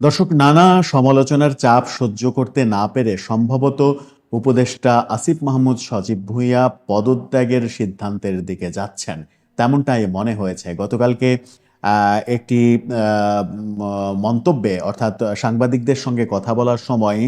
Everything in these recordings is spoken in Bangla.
দর্শক, নানা সমালোচনার চাপ সহ্য করতে না পেরে সম্ভবত উপদেষ্টা আসিফ মাহমুদ সজীব ভুঁইয়া পদত্যাগের সিদ্ধান্তের দিকে যাচ্ছেন। তেমনটাই মনে হয়েছে। গতকালকে একটি মন্তব্যে, অর্থাৎ সাংবাদিকদের সঙ্গে কথা বলার সময়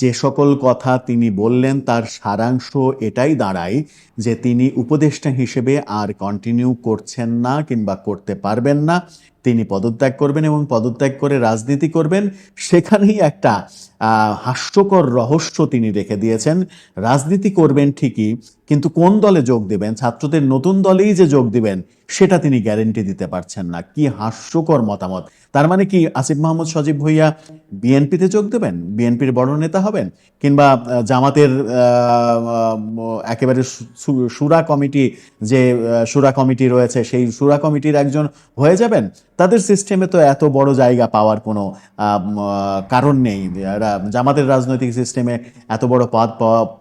যে সকল কথা তিনি বললেন তার সারাংশ এটাই দাঁড়ায় যে তিনি উপদেষ্টা হিসেবে আর কন্টিনিউ করছেন না কিংবা করতে পারবেন না। তিনি পদত্যাগ করবেন এবং পদত্যাগ করে রাজনীতি করবেন, সেখানেই একটা হাস্যকর রহস্য তিনি রেখে দিয়েছেন। রাজনীতি করবেন ঠিকই, কিন্তু কোন দলে যোগ দেবেন? ছাত্রদের নতুন দলেই যে যোগ দিবেন, সেটা তিনি গ্যারেন্টি দিতে পারছেন না। কি হাস্যকর মতামত। তার মানে কি, আসিফ মাহমুদ, সজীব ভুইয়া বিএনপিতে যোগ দেবেন? বিএনপির বড় নেতা হবেন? কিংবা জামাতের একেবারে সুরা কমিটি যে সুরা কমিটি রয়েছে, সেই সুরা কমিটির একজন হয়ে যাবেন? তাদের সিস্টেমে তো এত বড় জায়গা পাওয়ার কোনো কারণ নেই। জামাতের রাজনৈতিক সিস্টেমে এত বড় পদ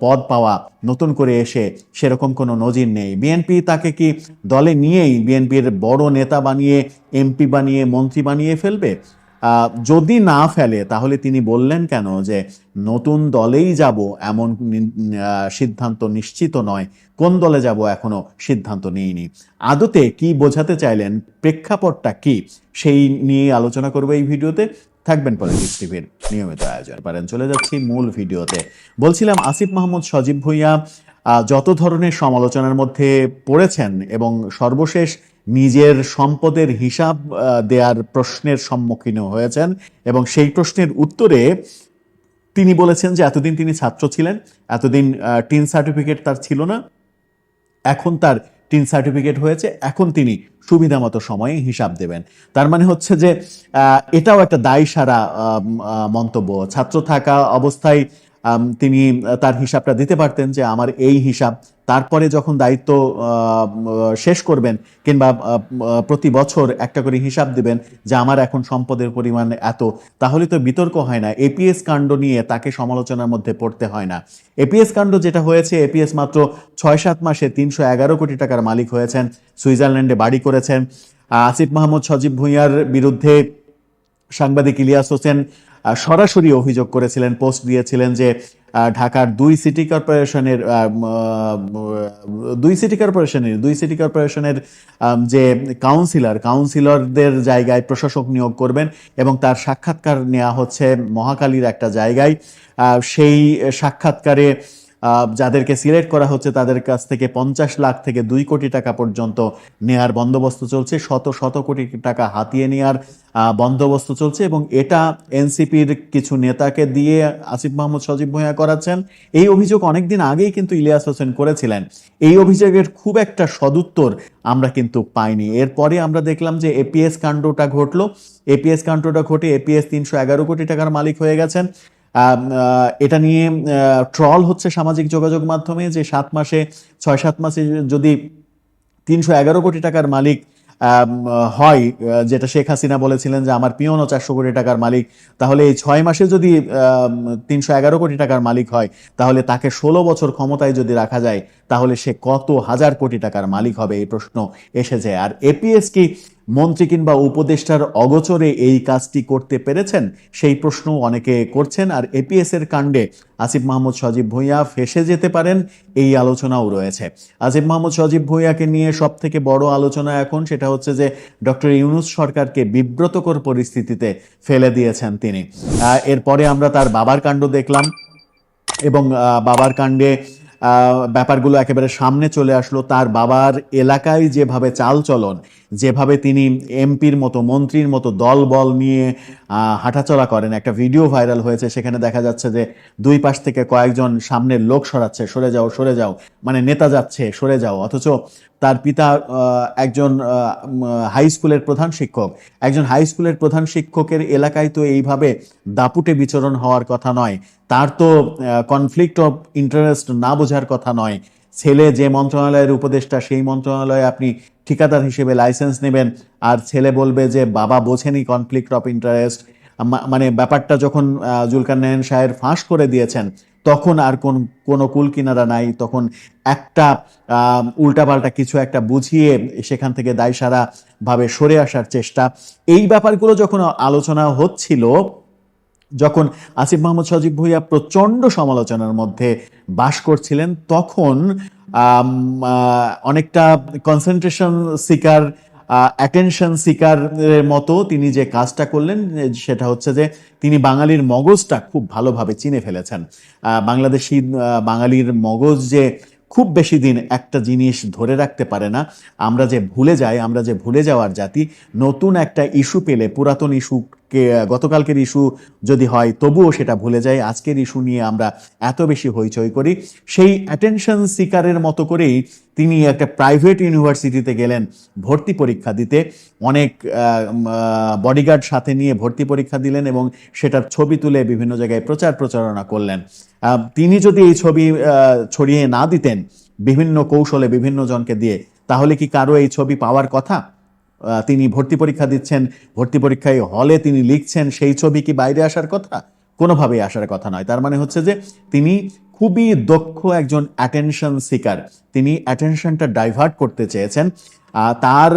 পদ পাওয়া, নতুন করে এসে সেরকম কোনো নজির নেই। বিএনপি তাকে কি দলে নিয়েই বিএনপির বড় নেতা বানিয়ে এমপি বানিয়ে, মন্ত্রী বানিয়ে ফেলবে? যদি না ফেলে, তাহলে তিনি বললেন কেন যে নতুন দলেই যাব এমন সিদ্ধান্ত নিশ্চিত নয়। কোন দলে যাব এখনও সিদ্ধান্ত নিইনি। আদতে কি বোঝাতে চাইলেন, প্রেক্ষাপটটা কি, সেই নিয়ে আলোচনা করব এই ভিডিওতে। থাকবেন পলিটিক্স টিভির নিয়মিত আয়োজন। পারেন, চলে যাচ্ছি মূল ভিডিওতে। বলছিলাম, আসিফ মাহমুদ, সজীব ভুইয়া যত ধরনের সমালোচনার মধ্যে পড়েছেন এবং সর্বশেষ নিজের সম্পদের হিসাব দেওয়ার প্রশ্নের সম্মুখীন হয়েছেন এবং সেই প্রশ্নের উত্তরে তিনি বলেছেন যে এতদিন তিনি ছাত্র ছিলেন, এতদিন টিন সার্টিফিকেট তার ছিল না, এখন তার টিন সার্টিফিকেট হয়েছে, এখন তিনি সুবিধা মতো সময়ে হিসাব দেবেন। তার মানে হচ্ছে যে এটাও একটা দায় সারা মন্তব্য। ছাত্র থাকা অবস্থায় তিনি তার হিসাবটা দিতে পারতেন যে আমার এই হিসাব তারপরে যখন দায়িত্ব শেষ করবেন কিংবা প্রতি বছর একটা করে হিসাব দিবেন যে আমার এখন সম্পদের পরিমাণ এত, তাহলে তো বিতর্ক হয় না। এপিএস কাণ্ড নিয়ে তাকে সমালোচনার মধ্যে পড়তে হয় না। এপিএস কাণ্ড যেটা হয়েছে, এপিএস মাত্র ছয় সাত মাসে তিনশো এগারো কোটি টাকার মালিক হয়েছেন, সুইজারল্যান্ডে বাড়ি করেছেন। আসিফ মাহমুদ, সজীব ভুঁইয়ার বিরুদ্ধে সাংবাদিক ইলিয়াস হোসেন সরাসরি অভিযোগ করেছিলেন, পোস্ট দিয়েছিলেন যে ঢাকার দুই সিটি কর্পোরেশনের দুই সিটি কর্পোরেশনের, দুই সিটি কর্পোরেশনের যে কাউন্সিলর, কাউন্সিলরদের জায়গায় প্রশাসক নিয়োগ করবেন এবং তার সাক্ষাৎকার নেওয়া হচ্ছে মহাকালীর একটা জায়গায়। সেই সাক্ষাৎকারে যাদেরকে সিলেক্ট করা হচ্ছে তাদের কাছ থেকে পঞ্চাশ লাখ থেকে দুই কোটি টাকা পর্যন্ত নেয়ার বন্দোবস্ত চলছে। শত শত কোটি টাকা হাতিয়ে নেয়ার বন্দোবস্ত চলছে এবং এটা এনসিপির কিছু নেতাকে দিয়ে আসিফ মাহমুদ সজীব ভূঁইয়া করাচ্ছেন। এই অভিযোগ অনেকদিন আগেই কিন্তু ইলিয়াস হোসেন করেছিলেন। এই অভিযোগের খুব একটা সদুত্তর আমরা কিন্তু পাইনি। এরপরে আমরা দেখলাম যে এপিএস কাণ্ডটা ঘটলো। এপিএস কাণ্ডটা ঘটে এপিএস তিনশো এগারো কোটি টাকার মালিক হয়ে গেছেন। এটা নিয়ে ট্রল হচ্ছে সামাজিক যোগাযোগ মাধ্যমে যে সাত মাসে, ছয় সাত মাসে যদি তিনশো এগারো কোটি টাকার মালিক হয় যেটা শেখ হাসিনা বলেছিলেন যে আমার পিয়নও চারশো কোটি টাকার মালিক, তাহলে এই ছয় মাসে যদি তিনশো এগারো কোটি টাকার মালিক হয়, তাহলে তাকে ষোলো বছর ক্ষমতায় যদি রাখা যায়, তাহলে সে কত হাজার কোটি টাকার মালিক হবে এই প্রশ্ন এসেছে। আর এপিএস কি মন্ত্রী কিংবা উপদেষ্টার অগোচরে এই কাজটি করতে পেরেছেন? সেই প্রশ্ন অনেকে করছেন, আর এপিএস এর কাণ্ডে আসিফ মাহমুদ, সজীব ভুঁইয়া ফেসে যেতে পারেন এই আলোচনাও রয়েছে। আসিফ মাহমুদ, সজীব ভুঁইয়াকে নিয়ে সব থেকে বড় আলোচনা এখন সেটা হচ্ছে যে, ডক্টর ইউনুস সরকারকে বিব্রতকর পরিস্থিতিতে ফেলে দিয়েছেন তিনি। এরপরে আমরা তার বাবার কাণ্ড দেখলাম এবং বাবার কাণ্ডে ব্যাপারগুলো একেবারে সামনে চলে আসলো। তার বাবার এলাকায় যেভাবে চালচলন যেভাবে তিনি এমপির মতো, মন্ত্রীর মতো দল বল নিয়ে হাঁটাচলা করেন। একটা ভিডিও ভাইরাল হয়েছে, সেখানে দেখা যাচ্ছে যে দুই পাশ থেকে কয়েকজন সামনের লোক সরাচ্ছে, সরে যাও সরে যাও মানে নেতা যাচ্ছে, সরে যাও। অথচ তার পিতা একজন হাই স্কুলের প্রধান শিক্ষক। একজন হাই স্কুলের প্রধান শিক্ষকের এলাকায় তো এইভাবে দাপুটে বিচরণ হওয়ার কথা নয়। তার তো কনফ্লিক্ট অফ ইন্টারেস্ট না বোঝার কথা নয়। ছেলে যে মন্ত্রণালয়ের উপদেষ্টা সেই মন্ত্রণালয়ে আপনি ঠিকাদার হিসেবে লাইসেন্স নেবেন। আর ছেলে বলবে যে বাবা বোঝেনি কনফ্লিক্ট অফ ইন্টারেস্ট মানে ব্যাপারটা যখন আহ, জুলকারনায়ন সাহের ফাঁস করে দিয়েছেন তখন আর কোন কোনো কুল কিনারা নাই। তখন একটা উল্টাপাল্টা কিছু একটা বুঝিয়ে সেখান থেকে দায়সারা ভাবে সরে আসার চেষ্টা। এই ব্যাপারগুলো যখন আলোচনা হচ্ছিল যখন আসিফ মাহমুদ সজীব ভুইয়া প্রচণ্ড সমালোচনার মধ্যে বাস করছিলেন, তখন অনেকটা কনসেন্ট্রেশন সিকার অ্যাটেনশন সিকারের মতো তিনি যে কাজটা করলেন সেটা হচ্ছে যে তিনি বাঙালির মগজটা খুব ভালোভাবে চিনে ফেলেছেন। বাংলাদেশি বাঙালির মগজ যে খুব বেশি দিন একটা জিনিস ধরে রাখতে পারে না। আমরা যে ভুলে যাই, আমরা যে ভুলে যাওয়ার জাতি, নতুন একটা ইস্যু পেলে, পুরাতন ইস্যুকে, গতকালকের ইস্যু যদি হয়, তবুও সেটা ভুলে যায় আজকের ইস্যু নিয়ে আমরা এত বেশি হইচই করি। সেই অ্যাটেনশন সিকারের মতো করেই তিনি একটা প্রাইভেট ইউনিভার্সিটিতে গেলেন, ভর্তি পরীক্ষা দিতে। অনেক বডিগার্ড সাথে নিয়ে ভর্তি পরীক্ষা দিলেন এবং সেটার ছবি তুলে বিভিন্ন জায়গায় প্রচার প্রচারণা করলেন। তিনি যদি এই ছবি ছড়িয়ে না দিতেন বিভিন্ন কৌশলে বিভিন্ন জনকে দিয়ে, তাহলে কি কারও এই ছবি পাওয়ার কথা? তিনি ভর্তি পরীক্ষা দিচ্ছেন, ভর্তি পরীক্ষায় হলে তিনি লিখছেন, সেই ছবি কি বাইরে আসার কথা? কোনোভাবেই আসার কথা নয়। তার মানে হচ্ছে যে তিনি খুবই দক্ষ একজন অ্যাটেনশন সিকার তিনি অ্যাটেনশনটা ডাইভার্ট করতে চেয়েছেন। তার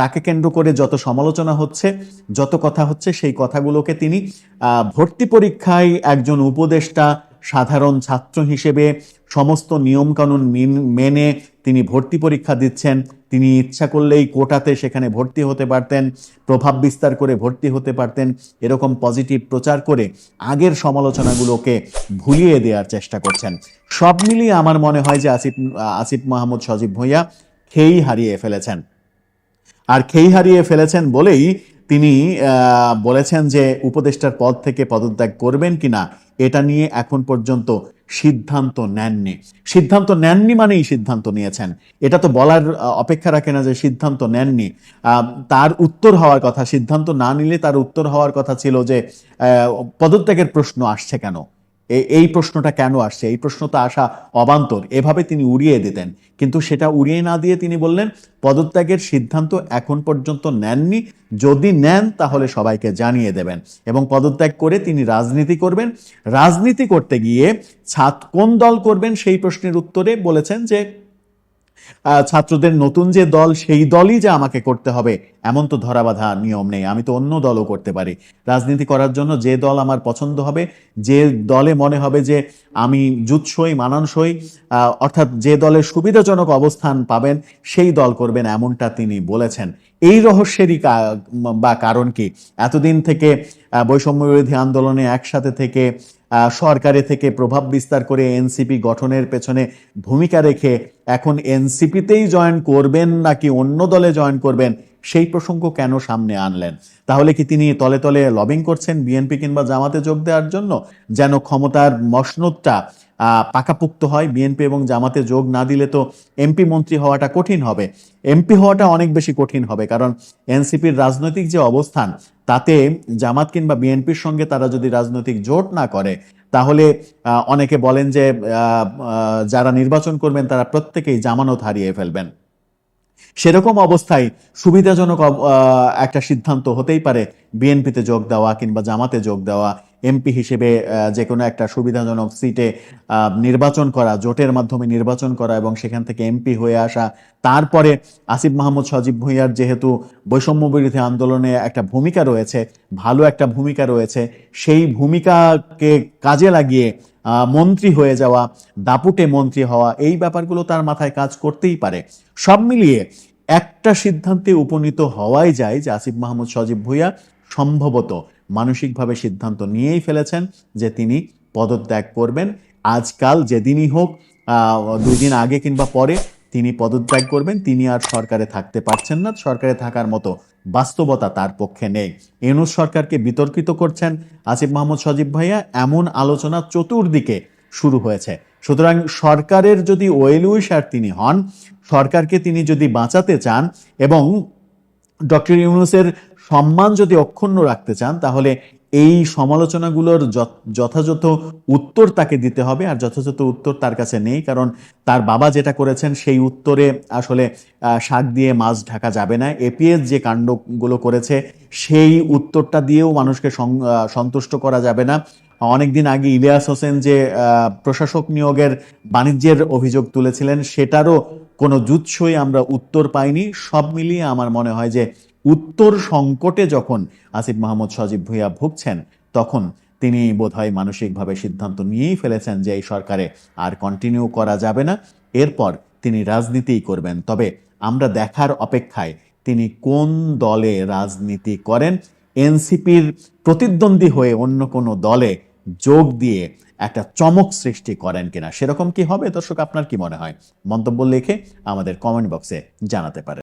তাকে কেন্দ্র করে যত সমালোচনা হচ্ছে, যত কথা হচ্ছে, সেই কথাগুলোকে তিনি ভর্তি পরীক্ষায় একজন উপদেষ্টা সাধারণ ছাত্র হিসেবে সমস্ত নিয়মকানুন মেনে তিনি ভর্তি পরীক্ষা দিচ্ছেন। তিনি ইচ্ছা করলেই কোটাতে সেখানে ভর্তি হতে পারতেন, প্রভাব বিস্তার করে ভর্তি হতে পারতেন, এরকম পজিটিভ প্রচার করে আগের সমালোচনাগুলোকে ভুলিয়ে দেওয়ার চেষ্টা করছেন। সব মিলিয়ে আমার মনে হয় যে আসিফ আসিফ মাহমুদ সজীব ভুঁইয়া খেই হারিয়ে ফেলেছেন। আর খেই হারিয়ে ফেলেছেন বলেই তিনি বলেছেন যে উপদেষ্টার পদ থেকে পদত্যাগ করবেন কিনা, এটা নিয়ে এখন পর্যন্ত সিদ্ধান্ত নেননি। সিদ্ধান্ত নেননি মানেই সিদ্ধান্ত নিয়েছেন। এটা তো বলার অপেক্ষা রাখে না যে সিদ্ধান্ত নেননি। তার উত্তর হওয়ার কথা, সিদ্ধান্ত না নিলে তার উত্তর হওয়ার কথা ছিল যে পদত্যাগের প্রশ্ন আসছে কেন? এই প্রশ্নটা কেন আসছে? এই প্রশ্ন তো আসা অবান্তর। এভাবে তিনি উড়িয়ে দিতেন। কিন্তু সেটা উড়িয়ে না দিয়ে তিনি বললেন, পদত্যাগের সিদ্ধান্ত এখন পর্যন্ত নেননি। যদি নেন, তাহলে সবাইকে জানিয়ে দেবেন। এবং পদত্যাগ করে তিনি রাজনীতি করবেন। রাজনীতি করতে গিয়ে ছাত কোন দল করবেন সেই প্রশ্নের উত্তরে বলেছেন যে ছাত্রদের নতুন যে দল, সেই দলই যে আমাকে করতে হবে, এমন তো ধরাবাধা নিয়ম নেই। আমি তো অন্য দলও করতে পারি। রাজনীতি করার জন্য যে দল আমার পছন্দ হবে, যে দলে মনে হবে যে আমি জুৎসই, মানানসই অর্থাৎ যে দলের সুবিধাজনক অবস্থান পাবেন, সেই দল করবেন এমনটা তিনি বলেছেন। এই রহস্যেরই বা কারণ কি? এতদিন থেকে বৈষম্য বিরোধী আন্দোলনে একসাথে থেকে সরকারে থেকে প্রভাব বিস্তার করে এনসিপি গঠনের পেছনে ভূমিকা রেখে এখন এনসিপিতেই জয়েন করবেন নাকি অন্য দলে জয়েন করবেন, সেই প্রসঙ্গ কেন সামনে আনলেন? তাহলে কি তিনি তলে তলে লবিং করছেন বিএনপি কিংবা জামাতে যোগ দেওয়ার জন্য, যেন ক্ষমতার মসনদটা পাকাপুক্ত হয় বিএনপি এবং জামাতে যোগ না দিলে তো এমপি মন্ত্রী হওয়াটা কঠিন হবে? এমপি হওয়াটা অনেক বেশি কঠিন হবে, কারণ এনসিপির রাজনৈতিক যে অবস্থান তাতে জামাত কিংবা বিএনপির সঙ্গে তারা যদি রাজনৈতিক জোট না করে, তাহলে অনেকে বলেন যে যারা নির্বাচন করবেন তারা প্রত্যেকেই জামানত হারিয়ে ফেলবেন। সেরকম অবস্থায় সুবিধাজনক একটা সিদ্ধান্ত হতেই পারে বিএনপিতে যোগ দেওয়া কিংবা জামাতে যোগ দেওয়া। এমপি হিসেবে যে কোনো একটা সুবিধাজনক সিটে নির্বাচন করা, জোটের মাধ্যমে নির্বাচন করা এবং সেখান থেকে এমপি হয়ে আসা। তারপরে আসিফ মাহমুদ সজীব ভুঁইয়ার যেহেতু বৈষম্য বিরোধী আন্দোলনে একটা ভূমিকা রয়েছে, ভালো একটা ভূমিকা রয়েছে, সেই ভূমিকাকে কাজে লাগিয়ে মন্ত্রী হয়ে যাওয়া, দাপুটে মন্ত্রী হওয়া, এই ব্যাপারগুলো তার মাথায় কাজ করতেই পারে। সব মিলিয়ে একটা সিদ্ধান্তে উপনীত হওয়াই যায় যে আসিফ মাহমুদ সজীব ভুইয়া সম্ভবত মানসিকভাবে সিদ্ধান্ত নিয়েই ফেলেছেন যে তিনি পদত্যাগ করবেন। আজকাল যেদিনই হোক আহ, দুই দিন আগে কিংবা পরে তিনি পদত্যাগ করবেন। তিনি আর সরকারে থাকতে পারছেন না। সরকারে থাকার মতো বাস্তবতা তার পক্ষে নেই। ইউনুস সরকারকে বিতর্কিত করছেন আসিফ মাহমুদ সজীব ভাইয়া। এমন আলোচনা চতুর্দিকে শুরু হয়েছে। সুতরাং সরকারের যদি ওয়েল উইশার তিনি হন সরকারকে তিনি যদি বাঁচাতে চান এবং ডক্টর ইউনুসের সম্মান যদি অক্ষুণ্ণ রাখতে চান, তাহলে এই সমালোচনাগুলোর যথ- যথাযথ উত্তর তাকে দিতে হবে, আর যথাযথ উত্তর তার কাছে নেই, কারণ তার বাবা যেটা করেছেন সেই উত্তরে আসলে শাক দিয়ে মাছ ঢাকা যাবে না। এপিএস যে কাণ্ডগুলো করেছে, সেই উত্তরটা দিয়েও মানুষকে সন্তুষ্ট করা যাবে না। অনেকদিন আগে ইলিয়াস হোসেন যে প্রশাসক নিয়োগের বাণিজ্যের অভিযোগ তুলেছিলেন, সেটারও কোনো জুৎসই আমরা উত্তর পাইনি। সব মিলিয়ে আমার মনে হয় যে উত্তর সংকটে যখন আসিফ মাহমুদ সজীব ভুইয়া ভুগছেন, তখন তিনি বোধহয় মানসিকভাবে সিদ্ধান্ত নিয়েই ফেলেছেন যে এই সরকারে আর কন্টিনিউ করা যাবে না। এরপর তিনি রাজনীতিই করবেন। তবে আমরা দেখার অপেক্ষায় তিনি কোন দলে রাজনীতি করেন? এনসিপির প্রতিদ্বন্দ্বী হয়ে অন্য কোনো দলে যোগ দিয়ে একটা চমক সৃষ্টি করেন কিনা, সেরকম কি হবে? দর্শক, আপনার কি মনে হয়? মন্তব্য লিখে আমাদের কমেন্ট বক্সে জানাতে পারেন।